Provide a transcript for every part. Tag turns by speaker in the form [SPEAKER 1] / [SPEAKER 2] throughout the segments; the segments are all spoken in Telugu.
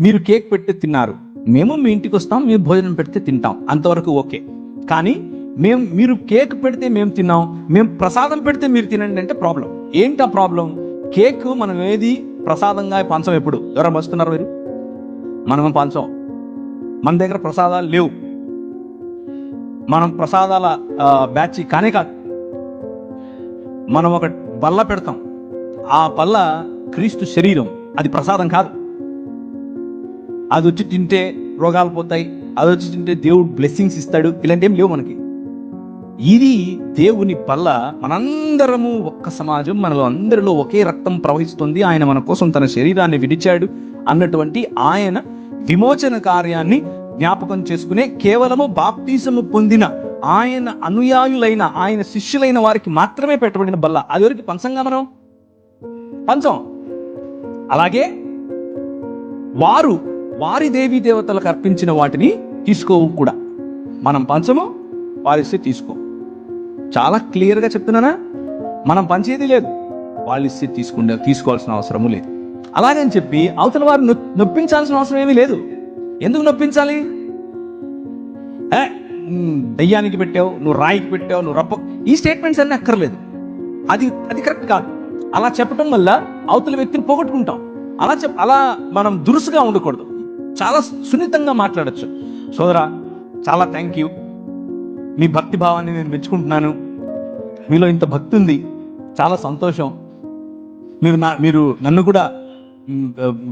[SPEAKER 1] మీరు కేక్ పెట్టి తిన్నారు. మేము మీ ఇంటికి వస్తాం మీరు భోజనం పెడితే తింటాం. అంతవరకు ఓకే. కానీ మేము మీరు కేక్ పెడితే మేము తిన్నాం మేము ప్రసాదం పెడితే మీరు తినండి అంటే ప్రాబ్లం. ఏంటి ఆ ప్రాబ్లం? కేక్ మనం ఏది ప్రసాదంగా పంచం ఎప్పుడు? ఎవరైనా వస్తున్నారు మీరు? మనం పంచం? మన దగ్గర ప్రసాదాలు లేవు. మనం ప్రసాదాల బ్యాచ్ కానే కాదు. మనం ఒక బల్ల పెడతాం. ఆ బల్ల క్రీస్తు శరీరం. అది ప్రసాదం కాదు. అది వచ్చి తింటే రోగాలు పోతాయి అది వచ్చి తింటే దేవుడు బ్లెస్సింగ్స్ ఇస్తాడు ఇలాంటివి ఏం లేవు మనకి. ఇది దేవుని బల్ల మనందరము ఒక్క సమాజం మనలో అందరిలో ఒకే రక్తం ప్రవహిస్తుంది. ఆయన మన కోసం తన శరీరాన్ని విడిచాడు అన్నటువంటి ఆయన విమోచన కార్యాన్ని జ్ఞాపకం చేసుకునే కేవలము బాప్తీసము పొందిన ఆయన అనుయాయులైన ఆయన శిష్యులైన వారికి మాత్రమే పెట్టబడిన బల్ల. అది వరకు పంచంగా మనం? పంచం. అలాగే వారు వారి దేవీ దేవతలకు అర్పించిన వాటిని తీసుకోవు కూడా. మనం పంచము వారిస్తే తీసుకో. చాలా క్లియర్గా చెప్తున్నానా? మనం పంచేది లేదు. వాళ్ళు ఇస్తే తీసుకుంటే తీసుకోవాల్సిన అవసరము లేదు. అలాగని చెప్పి అవతల వారు నొప్పించాల్సిన అవసరం ఏమీ లేదు. ఎందుకు నొప్పించాలి? ఏ, దయ్యానికి పెట్టావు నువ్వు రాయికి పెట్టావు నువ్వు రప్ప ఈ స్టేట్మెంట్స్ అన్నీ అక్కర్లేదు. అది అది కరెక్ట్ కాదు. అలా చెప్పడం వల్ల అవతల వ్యక్తిని పోగొట్టుకుంటాం. అలా చెప్ అలా మనం దురుసుగా ఉండకూడదు. చాలా సున్నితంగా మాట్లాడచ్చు. సోదరా చాలా థ్యాంక్ యూ మీ భక్తి భావాన్ని నేను మెచ్చుకుంటున్నాను. మీలో ఇంత భక్తి ఉంది. చాలా సంతోషం. మీరు నా మీరు నన్ను కూడా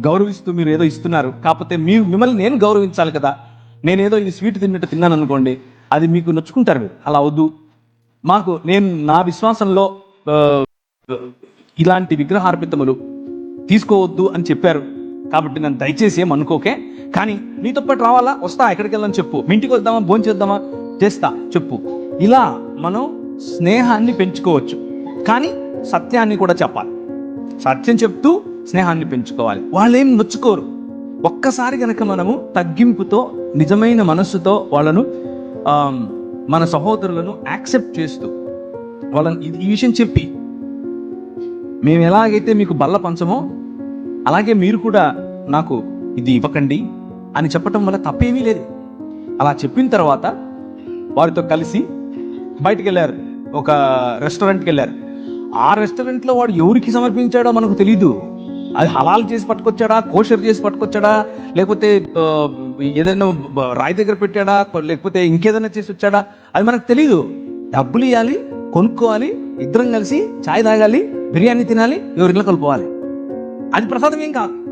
[SPEAKER 1] గౌరవిస్తూ మీరు ఏదో ఇస్తున్నారు. కాకపోతే మీ మిమ్మల్ని నేను గౌరవించాలి కదా. నేనేదో ఇది స్వీట్ తిన్నట్టు తిన్నాను అనుకోండి అది మీకు నొచ్చుకుంటారు మీరు. అలా వద్దు. మాకు నేను నా విశ్వాసంలో ఇలాంటి విగ్రహార్పితములు తీసుకోవద్దు అని చెప్పారు. కాబట్టి నన్ను దయచేసి ఏం అనుకోకే. కానీ నీతో పాటు రావాలా? వస్తా ఎక్కడికి వెళ్ళని చెప్పు. మీ ఇంటికి వద్దామా భోజనం చేద్దామా? చేస్తా చెప్పు. ఇలా మనం స్నేహాన్ని పెంచుకోవచ్చు. కానీ సత్యాన్ని కూడా చెప్పాలి. సత్యం చెప్తూ స్నేహాన్ని పెంచుకోవాలి. వాళ్ళు ఏం నొచ్చుకోరు. ఒక్కసారి కనుక మనము తగ్గింపుతో నిజమైన మనస్సుతో వాళ్ళను మన సహోదరులను యాక్సెప్ట్ చేస్తూ వాళ్ళని ఇది- ఈ విషయం చెప్పి మేము ఎలాగైతే మీకు బల్ల పంచమో అలాగే మీరు కూడా నాకు ఇది ఇవ్వకండి అని చెప్పటం వల్ల తప్పేమీ లేదు. అలా చెప్పిన తర్వాత వారితో కలిసి బయటికి వెళ్ళారు ఒక రెస్టారెంట్కి వెళ్ళారు. ఆ రెస్టారెంట్లో వాడు ఎవరికి సమర్పించాడో మనకు తెలీదు. అది హలాల్ చేసి పట్టుకొచ్చాడా? కోషర్ చేసి పట్టుకొచ్చాడా? లేకపోతే ఏదైనా రాయి దగ్గర పెట్టాడా? లేకపోతే ఇంకేదైనా చేసి వచ్చాడా? అది మనకు తెలీదు. డబ్బులు ఇవ్వాలి కొనుక్కోవాలి ఇద్దరం కలిసి ఛాయ్ తాగాలి బిర్యానీ తినాలి ఎవరిలో కలుపుకోవాలి అది ప్రసాదం ఏం కాదు.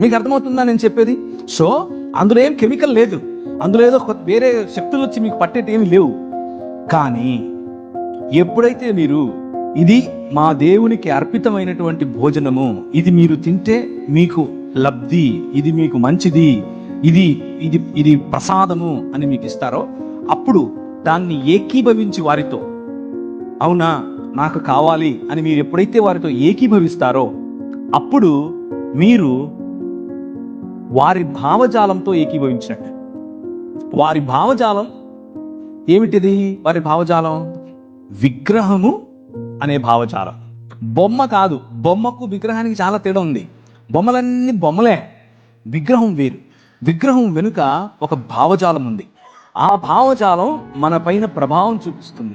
[SPEAKER 1] మీకు అర్థమవుతుందా నేను చెప్పేది? సో అందులో ఏం కెమికల్ లేదు. అందులో ఏదో కొత్త- వేరే శక్తులు వచ్చి మీకు పట్టేటి ఏమి లేవు. కానీ ఎప్పుడైతే మీరు ఇది మా దేవునికి అర్పితమైనటువంటి భోజనము ఇది మీరు తింటే మీకు లబ్ధి ఇది మీకు మంచిది ఇది ఇది ఇది ప్రసాదము అని మీకు ఇస్తారో అప్పుడు దాన్ని ఏకీభవించి వారితో అవునా నాకు కావాలి అని మీరు ఎప్పుడైతే వారితో ఏకీభవిస్తారో అప్పుడు మీరు వారి భావజాలంతో ఏకీభవించినట్టు. వారి భావజాలం ఏమిటిది? వారి భావజాలం విగ్రహము అనే భావజాలం. బొమ్మ కాదు బొమ్మకు విగ్రహానికి చాలా తేడా ఉంది. బొమ్మలన్నీ బొమ్మలే విగ్రహం వేరు. విగ్రహం వెనుక ఒక భావజాలం ఉంది. ఆ భావజాలం మన పైన ప్రభావం చూపిస్తుంది.